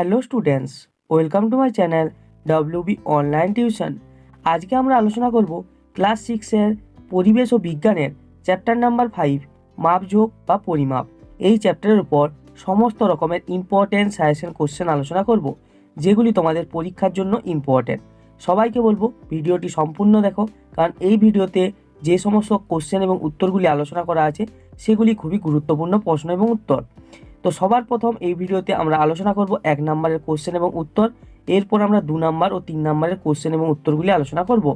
Hello students welcome to my channel B online tuition আজকে আমরা আলোচনা করব ক্লাস সিক্সের পরিবেশ ও বিজ্ঞানের চ্যাপ্টার নাম্বার ফাইভ মাপঝোঁক বা পরিমাপ। এই চ্যাপ্টারের উপর সমস্ত রকমের ইম্পর্টেন্ট সাজেশন কোশ্চেন আলোচনা করব, যেগুলি তোমাদের পরীক্ষার জন্য ইম্পর্টেন্ট সবাইকে বলব, ভিডিওটি সম্পূর্ণ দেখো, কারণ এই ভিডিওতে যে সমস্ত কোশ্চেন এবং উত্তরগুলি আলোচনা করা আছে, সেগুলি খুবই গুরুত্বপূর্ণ প্রশ্ন এবং উত্তর। তো সবার প্রথম এই ভিডিওতে আমরা আলোচনা করব এক নম্বরের কোশ্চেন এবং উত্তর। এরপর আমরা দু নম্বর ও তিন নম্বরের কোশ্চেন এবং উত্তরগুলি আলোচনা করব।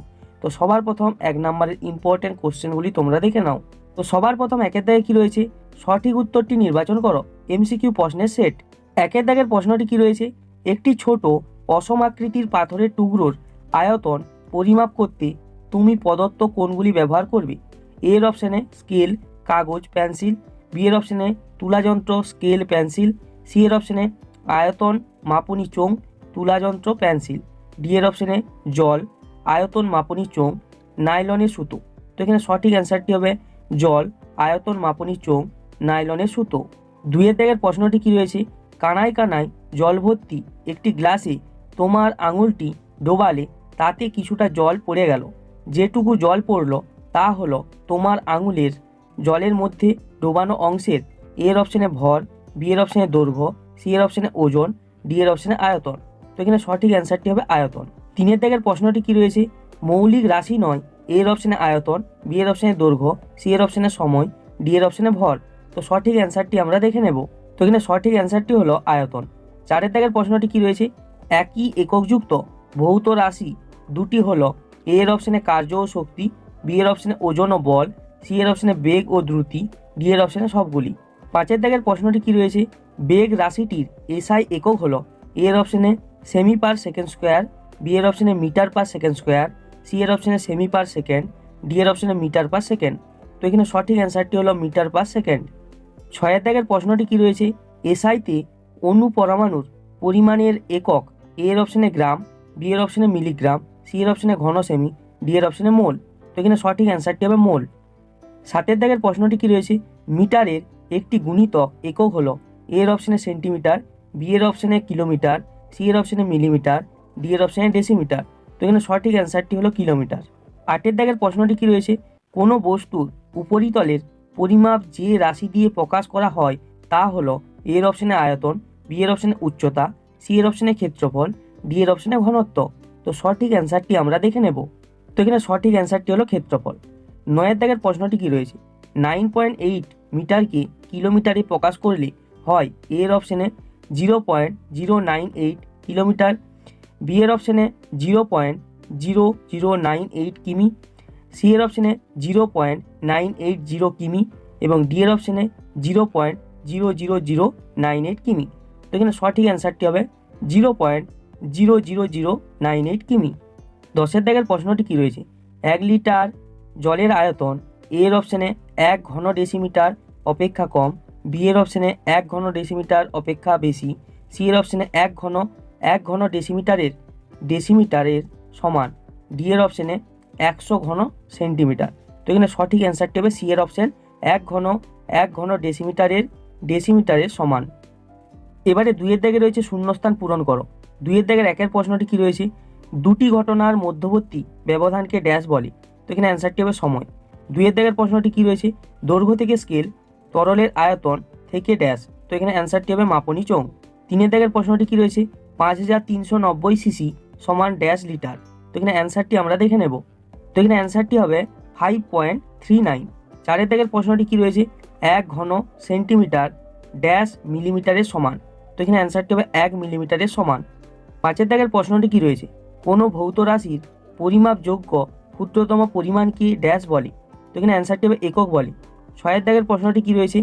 তো সবার প্রথম এক নম্বরের ইম্পর্টেন্ট কোশ্চেনগুলি তোমরা দেখে নাও। তো সবার প্রথম একের দাগে কী রয়েছে? সঠিক উত্তরটি নির্বাচন করো। এমসিকিউ প্রশ্নের সেট একের দাগের প্রশ্নটি কী রয়েছে? একটি ছোট অসম আকৃতির পাথরের টুকরোর আয়তন পরিমাপ করতে তুমি প্রদত্ত কোনগুলি ব্যবহার করবে? এর অপশানে স্কেল কাগজ পেন্সিল বি এর অপশানে তুলাযন্ত্র স্কেল পেন্সিল সি এর অপশানে আয়তন মাপনি চোং তুলাযন্ত্র পেন্সিল ডি এর অপশানে জল, আয়তন মাপনি চোং নাইলনের সুতো। তো এখানে সঠিক অ্যান্সারটি হবে জল, আয়তন মাপনি চোং নাইলনের সুতো। দুইয়ের দাগের প্রশ্নটি কী রয়েছে? কানায় কানায় জল ভর্তি একটি গ্লাসে তোমার আঙুলটি ডোবালে তাতে কিছুটা জল পড়ে গেল। যেটুকু জল পড়ল তা হলো তোমার আঙুলের জলের মধ্যে ডোবানো অংশের এর অপশানে ভর বি এর অপশানে দৈর্ঘ্য সি এর অপশানে ওজন ডি এর অপশানে আয়তন তো এখানে সঠিক অ্যান্সারটি হবে আয়তন তিনের দাগের প্রশ্নটি কি রয়েছে মৌলিক রাশি নয় এর অপশানে আয়তন বি এর অপশানে দৈর্ঘ্য সি এর অপশানে সময় ডি এর অপশানে ভর তো সঠিক অ্যান্সারটি আমরা দেখে নেব তো এখানে সঠিক অ্যান্সারটি হলো আয়তন চারের দাগের প্রশ্নটি কি রয়েছে একই এককযুক্ত ভৌত রাশি দুটি হলো এর অপশানে কার্য ও শক্তি বি এর অপশানে ওজন ও বল সি এর অপশানে বেগ ও দ্রুতি ডি এর অপশানে সবগুলি পাঁচের দাগের প্রশ্নটি কি রয়েছে বেগ রাশিটির এসআই একক হলো এ এর অপশানে সেমি পার সেকেন্ড স্কোয়ার বি এর অপশানে metre per second square C এর অপশানে সেমি পার সেকেন্ড ডি এর অপশানে মিটার পার সেকেন্ড তো এখানে সঠিক অ্যান্সারটি হলো মিটার পার সেকেন্ড ছয়ের দাগের প্রশ্নটি কি রয়েছে এসআইতে অণু পরমাণুর পরিমাণের একক এ এর অপশানে গ্রাম বি এর অপশানে মিলিগ্রাম সি এর অপশানে ঘন সেমি ডি এর অপশানে মোল তো এখানে সঠিক অ্যান্সারটি হবে মোল সাতের দাগের প্রশ্নটি কি রয়েছে? মিটারের একটি গুণিতক একক হলো এর অপশানে সেন্টিমিটার বি এর অপশানে কিলোমিটার সি এর অপশানে মিলিমিটার ডি এর অপশানে ডেসিমিটার তো এখানে সঠিক অ্যান্সারটি হলো কিলোমিটার আটের দাগের প্রশ্নটি কি রয়েছে? কোনো বস্তুর উপরিতলের পরিমাপ যে রাশি দিয়ে প্রকাশ করা হয় তা হলো এর অপশানে আয়তন বি এর অপশানে উচ্চতা সি এর অপশানে ক্ষেত্রফল ডি এর অপশানে ঘনত্ব। তো সঠিক অ্যান্সারটি আমরা দেখে নেব। তো এখানে সঠিক অ্যান্সারটি হলো ক্ষেত্রফল। নয়ের দাগের প্রশ্নটি কি রয়েছে? নাইন পয়েন্ট এইট মিটারকে কিলোমিটারে প্রকাশ করলে হয়? এর অপশানে zero point zero nine eight kilometre, B এর অপশানে zero point zero zero nine eight কিমি, সি এর অপশানে zero point nine eight zero কিমি এবং ডি এর অপশানে zero point zero zero zero nine eight কিমি। তো এখানে সঠিক অ্যান্সারটি হবে zero point zero zero zero nine eight কিমি। দশের দাগের প্রশ্নটি কী রয়েছে? এক লিটার জলের আয়তন এ এর অপশানে এক ঘন ডেসিমিটার অপেক্ষা কম বি এর অপশানে এক ঘন ডেসিমিটার অপেক্ষা বেশি সি এর অপশানে এক ঘন এক ঘন ডেসিমিটারের ডেসিমিটারের সমান ডি এর অপশানে একশো ঘন সেন্টিমিটার তো এখানে সঠিক অ্যান্সারটি হবে সি এর অপশান এক ঘন এক ঘন ডেসিমিটারের ডেসিমিটারের সমান। এবারে দুইয়ের দাগে রয়েছে শূন্যস্থান পূরণ করো। দুইয়ের দাগের একের প্রশ্নটি কী রয়েছে? দুটি ঘটনার মধ্যবর্তী ব্যবধানকে ড্যাশ বলে। তো এখানে অ্যান্সারটি হবে সময়। দুইয়ের দাগের প্রশ্নটি কী রয়েছে? দৈর্ঘ্য থেকে স্কেল তরলের আয়তন থেকে ড্যাশ তো এখানে অ্যান্সারটি হবে মাপনি চোং তিনের দাগের প্রশ্নটি কী রয়েছে? পাঁচ হাজার তিনশো নব্বই সিসি সমান ড্যাশ লিটার তো এখানে অ্যান্সারটি আমরা দেখে নেব। তো এখানে অ্যান্সারটি হবে ফাইভ পয়েন্ট থ্রি নাইন চারের দাগের প্রশ্নটি কী রয়েছে? এক ঘন সেন্টিমিটার ড্যাশ মিলিমিটারের সমান। তো এখানে অ্যান্সারটি হবে এক মিলিমিটারের সমান। পাঁচের দাগের প্রশ্নটি কী রয়েছে? কোনো ভৌত রাশির পরিমাপযোগ্য ক্ষুদ্রতম পরিমাণকে ড্যাশ বলে? তো এখানে অ্যান্সারটি হবে একক বলে। ছয়ের দাগের প্রশ্নটি কী রয়েছে?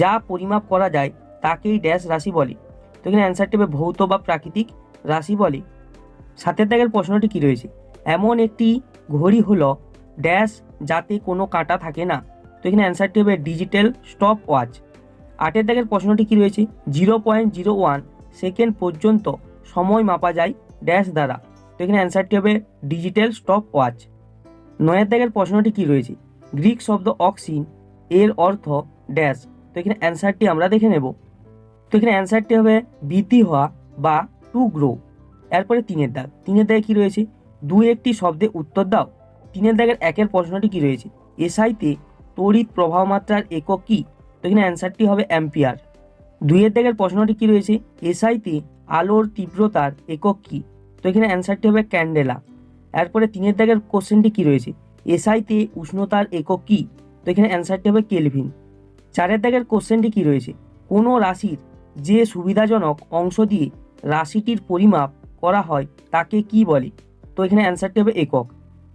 যা পরিমাপ করা যায়, তাকেই ড্যাশ রাশি বলে। তো এখানে অ্যান্সারটি হবে ভৌত বা প্রাকৃতিক রাশি বলে। সাতের দাগের প্রশ্নটি কী রয়েছে? এমন একটি ঘড়ি হলো ড্যাশ যাতে কোনো কাঁটা থাকে না। তো এখানে অ্যান্সারটি হবে ডিজিটাল স্টপ ওয়াচ আটের দাগের প্রশ্নটি কী রয়েছে? Zero point zero one second পর্যন্ত সময় মাপা যায় ড্যাশ দ্বারা। তো এখানে অ্যান্সারটি হবে ডিজিটাল স্টপ ওয়াচ নয়ের দাগের প্রশ্নটি কী রয়েছে? গ্রিক শব্দ অক্সিন, এর অর্থ ড্যাশ। তো এখানে অ্যান্সারটি আমরা দেখে নেব। তো এখানে অ্যান্সারটি হবে বৃদ্ধি হওয়া বা টু গ্রো। এরপরে তিনের দাগ। তিনের দাগে কি রয়েছে? দু একটি শব্দে উত্তর দাও। তিনের দাগের একের প্রশ্নটি কি রয়েছে? এসআইতে তড়িৎ প্রবাহ মাত্রার একক কি? তো এখানে অ্যান্সারটি হবে অ্যাম্পিয়ার। দুইয়ের দাগের প্রশ্নটি কি রয়েছে? এসআইতে আলোর তীব্রতার একক কি? তো এখানে অ্যান্সারটি হবে ক্যান্ডেলা। এরপরে তিনের দাগের কোশ্চেনটি কী রয়েছে? এসআইতে উষ্ণতার একক কী? তো এখানে অ্যান্সারটি হবে কেলভিন চারের দাগের কোশ্চেনটি কী রয়েছে? কোনো রাশির যে সুবিধাজনক অংশ দিয়ে রাশিটির পরিমাপ করা হয়, তাকে কি বলে? তো এখানে অ্যান্সারটি হবে একক।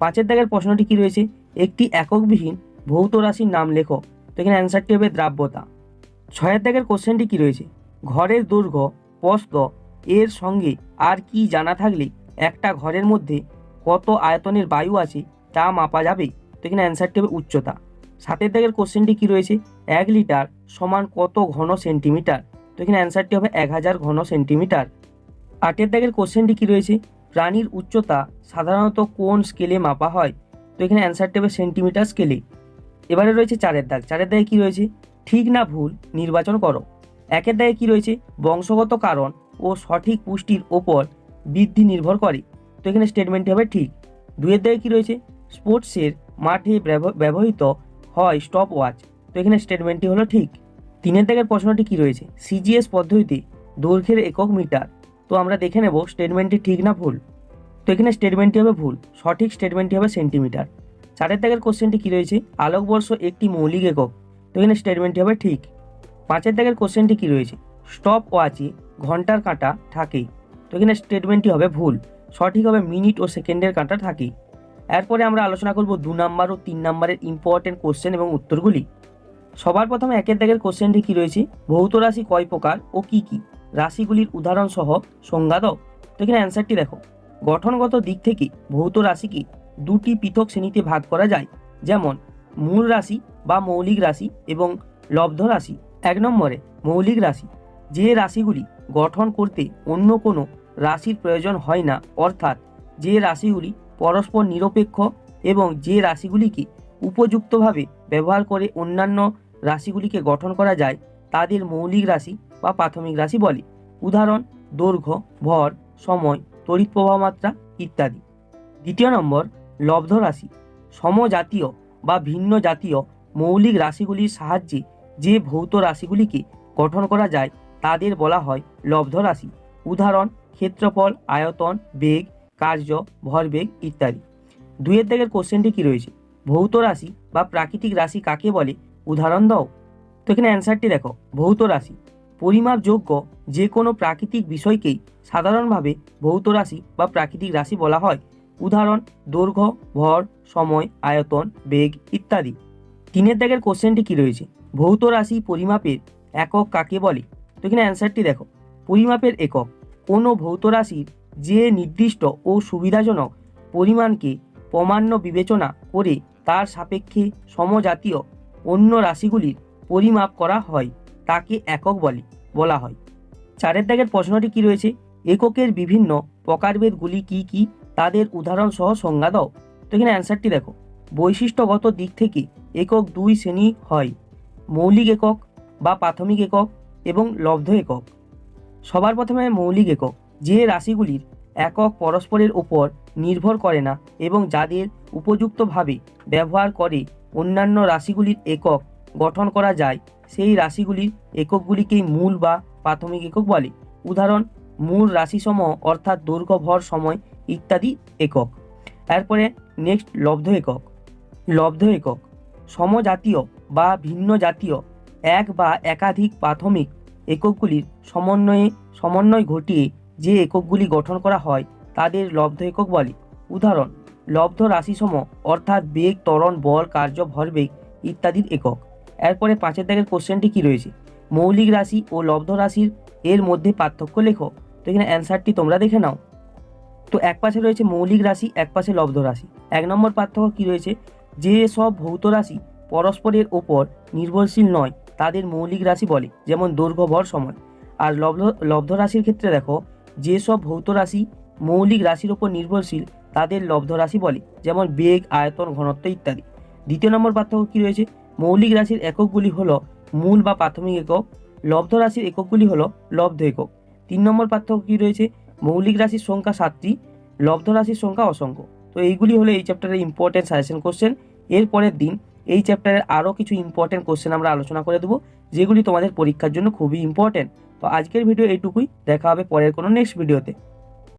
পাঁচের দাগের প্রশ্নটি কী রয়েছে? একটি এককবিহীন ভৌত রাশির নাম লেখো। তো এখানে অ্যান্সারটি হবে দ্রাব্যতা। ছয়ের দাগের কোশ্চেনটি কী রয়েছে? ঘরের দৈর্ঘ্য প্রস্থ এর সঙ্গে আর কি জানা থাকলে একটা ঘরের মধ্যে কত আয়তনের বায়ু আছে তা মাপা যাবে? তো এখানে অ্যান্সারটি হবে উচ্চতা। সাতের দাগের কোশ্চেনটি কী রয়েছে? এক লিটার সমান কত ঘন সেন্টিমিটার তো এখানে অ্যান্সারটি হবে এক হাজার ঘন সেন্টিমিটার আটের দাগের কোশ্চেনটি কী রয়েছে? প্রাণীর উচ্চতা সাধারণত কোন স্কেলে মাপা হয়? তো এখানে অ্যান্সারটি হবে সেন্টিমিটার স্কেলে এবারে রয়েছে চারের দাগ। চারের দাগে কী রয়েছে? ঠিক না ভুল নির্বাচন করো। একের দাগে কী রয়েছে? বংশগত কারণ ও সঠিক পুষ্টির ওপর বৃদ্ধি নির্ভর করে। তো এখানে স্টেটমেন্টটি হবে ঠিক। দুয়ের দাগে কি রয়েছে? স্পোর্টসের মাঠে ব্যব- ব্যবহৃত হয় স্টপ ওয়াচ তো এখানে স্টেটমেন্টটি হলো ঠিক। তিনের দাগের প্রশ্নটি কি রয়েছে? সিজিএস পদ্ধতিতে দৈর্ঘ্যের একক মিটার। তো আমরা দেখে নেব স্টেটমেন্টটি ঠিক না ভুল। তো এখানে স্টেটমেন্টটি হবে ভুল। সঠিক স্টেটমেন্টটি হবে সেন্টিমিটার চারের দাগের কোশ্চেনটি কি রয়েছে? আলোকবর্ষ একটি মৌলিক একক। তো এখানে স্টেটমেন্টটি হবে ঠিক। পাঁচের দাগের কোশ্চেনটি কি রয়েছে? স্টপ ওয়াচে ঘণ্টার কাঁটা থাকে। তো এখানে স্টেটমেন্টটি হবে ভুল। সঠিক হবে মিনিট ও সেকেন্ডের কাঁটা থাকে। এরপরে আমরা আলোচনা করব দু নাম্বার ও তিন নাম্বারের ইম্পর্টেন্ট কোশ্চেন এবং উত্তরগুলি। সবার প্রথমে একের দাগের কোশ্চেনটি কী রয়েছে? ভৌত রাশি কয় প্রকার ও কি কি? রাশিগুলির উদাহরণ সহ সংজ্ঞা দাও। তো এখানে অ্যান্সারটি দেখো। গঠনগত দিক থেকে ভৌত রাশিকে দুটি পৃথক শ্রেণীতে ভাগ করা যায়। যেমন, মূল রাশি বা মৌলিক রাশি এবং লব্ধ রাশি। এক নম্বরে মৌলিক রাশি। যে রাশিগুলি গঠন করতে অন্য কোনো রাশির প্রয়োজন হয় না, অর্থাৎ যে রাশিগুলি পরস্পর নিরপেক্ষ এবং যে রাশিগুলিকে উপযুক্তভাবে ব্যবহার করে অন্যান্য রাশিগুলিকে গঠন করা যায়, তাদের মৌলিক রাশি বা প্রাথমিক রাশি বলে। উদাহরণ, দৈর্ঘ্য, ভর, সময়, তড়িৎ প্রবাহ মাত্রা ইত্যাদি। দ্বিতীয় নম্বর, লব্ধ রাশি। সমজাতীয় বা ভিন্ন জাতীয় মৌলিক রাশিগুলির সাহায্যে যে ভৌত রাশিগুলিকে গঠন করা যায়, তাদের বলা হয় লব্ধ রাশি। উদাহরণ ক্ষেত্রফল, আয়তন, বেগ, কার্য, ভরবেগ ইত্যাদি। দুইয়ের দাগের কোশ্চেনটি কি রয়েছে? ভৌত রাশি বা প্রাকৃতিক রাশি কাকে বলে? উদাহরণ দাও। তো এখানে অ্যান্সারটি দেখো, ভৌত রাশি। পরিমাপযোগ্য যে কোনো প্রাকৃতিক বিষয়কেই সাধারণভাবে ভৌত রাশি বা প্রাকৃতিক রাশি বলা হয়। উদাহরণ, দৈর্ঘ্য, ভর, সময়, আয়তন, বেগ ইত্যাদি। তিনের দাগের কোশ্চেনটি কি রয়েছে? ভৌত রাশি পরিমাপের একক কাকে বলে? তো এখানে অ্যান্সারটি দেখো, পরিমাপের একক। কোনো ভৌত রাশির যে নির্দিষ্ট ও সুবিধাজনক পরিমাণকে প্রমাণ্য বিবেচনা করে তার সাপেক্ষে সমজাতীয় অন্য রাশিগুলির পরিমাপ করা হয়, তাকে একক বলে, বলা হয়। চারের দাগের প্রশ্নটি কি রয়েছে? এককের বিভিন্ন প্রকারভেদগুলি কি কি? তাদের উদাহরণ সহ সংজ্ঞা দাও। তো এখানে অ্যান্সারটি দেখো। বৈশিষ্ট্যগত দিক থেকে একক দুই শ্রেণি হয়, মৌলিক একক বা প্রাথমিক একক এবং লব্ধ একক। সবার প্রথমে মৌলিক একক, যে রাশিগুলির একক পরস্পরের ওপর নির্ভর করে না এবং যাদের উপযুক্তভাবে ব্যবহার করে অন্যান্য রাশিগুলির একক গঠন করা যায়, সেই রাশিগুলির এককগুলিকেই মূল বা প্রাথমিক একক বলে। উদাহরণ, মূল রাশিসমূহ অর্থাৎ দৈর্ঘ্য, ভর, সময় ইত্যাদি একক। এরপরে নেক্সট লব্ধ একক। লব্ধ একক, সমজাতীয় বা ভিন্ন জাতীয় এক বা একাধিক প্রাথমিক এককগুলির সমন্বয়ে, সমন্বয় ঘটিয়ে যে এককগুলি গঠন করা হয়, তাদের লব্ধ একক বলে। উদাহরণ, লব্ধ রাশিসমূহ, অর্থাৎ বেগ, ত্বরণ, বল, কার্য ভরবেগ ইত্যাদির একক। এরপরে পাঁচের দাগের কোশ্চেনটি কী রয়েছে? মৌলিক রাশি ও লব্ধ রাশির এর মধ্যে পার্থক্য লেখো। তো এখানে অ্যান্সারটি তোমরা দেখে নাও। তো এক পাশে রয়েছে মৌলিক রাশি, এক পাশে লব্ধ রাশি। এক নম্বর পার্থক্য কী রয়েছে? যে সব ভৌত রাশি পরস্পরের ওপর নির্ভরশীল নয় তাদের মৌলিক রাশি বলে, যেমন দৈর্ঘ্য ভর, সময়। আর লব্ধ লব্ধ রাশির ক্ষেত্রে দেখো যেসব ভৌত রাশি মৌলিক রাশির ওপর নির্ভরশীল, তাদের লব্ধ রাশি বলে, যেমন বেগ, আয়তন, ঘনত্ব ইত্যাদি। দ্বিতীয় নম্বর পার্থক্য কী রয়েছে? মৌলিক রাশির এককগুলি হলো মূল বা প্রাথমিক একক, লব্ধ রাশির এককগুলি হলো লব্ধ একক। তিন নম্বর পার্থক্য কী রয়েছে? মৌলিক রাশির সংখ্যা সাতটি, লব্ধ রাশির সংখ্যা অসংখ্য। তো এইগুলি হলো এই চ্যাপ্টারের ইম্পর্টেন্ট সাজেশন কোশ্চেন এর পরের দিন এই চ্যাপ্টারের আরও কিছু ইম্পর্টেন্ট কোশ্চেন আমরা আলোচনা করে দেবো, যেগুলি তোমাদের পরীক্ষার জন্য খুবই ইম্পর্টেন্ট তো আজকের ভিডিও এইটুকুই, দেখা হবে পরের কোনো নেক্সট ভিডিওতে